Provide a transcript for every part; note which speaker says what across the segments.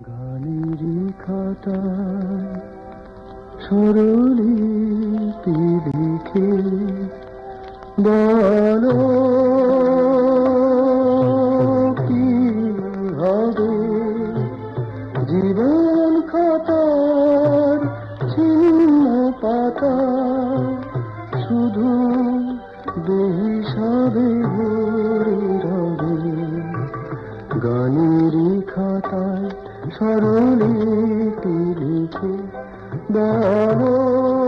Speaker 1: গানেরই খাতায় সরলিপি লিখে বলো কি হবে জীবন খাতার ছিন্ন পাতা শুধু বেহিসাবে ভরে রবে গানেরই খাতায় সরলিপি লিখে বলো?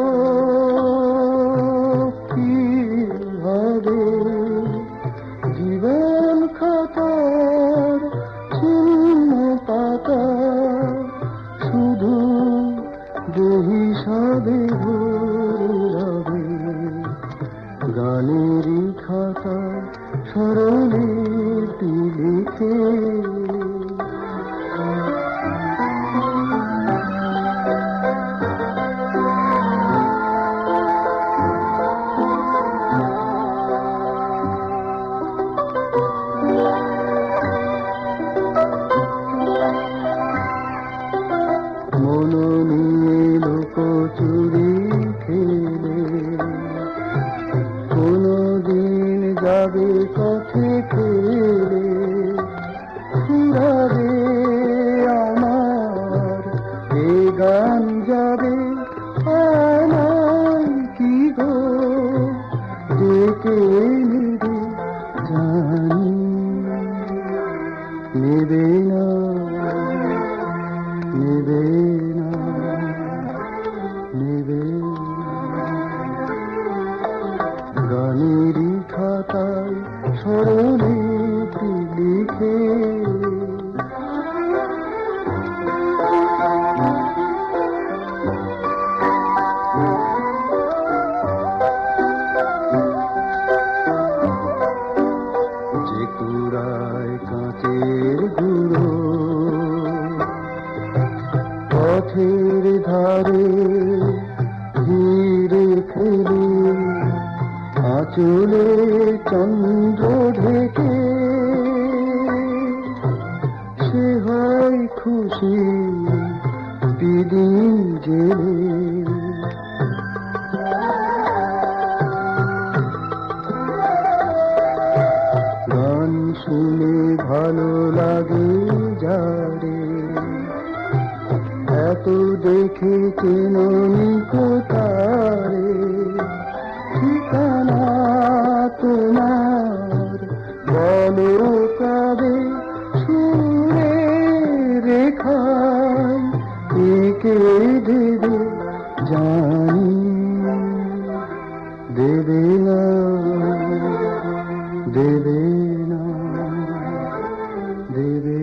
Speaker 1: যাবে পথে ফেলে ফুরাবে আমার? এ গান যাবে? আমার কি গো? ডেকে নেবে জানি। নেবে না, নেবে নেবে খাতায় স্মরণে লিখে যে কুড়ায় কাঁচের ধীরে আঁচলে চন্দ্র ঢেকে সে হয় খুশি দিদিন জেলে। গান শুনে ভালো লাগে যারে, এত দেখে চেননি কোথারে ঠিকানা তোমার বলো কবে সুরে রেখায় একে দেবে জানি, দেবে না দেবে না, দেবে।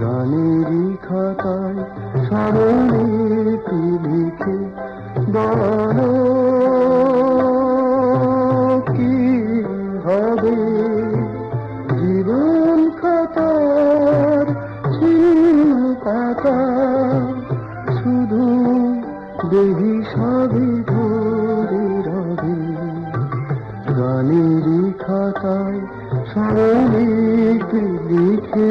Speaker 1: গানেরই খাতায় স্মরণে লিখে বলো পাতা শুধু দেহি সবে ধরে রবে। গানেরই খাতায় স্মরণে লিখে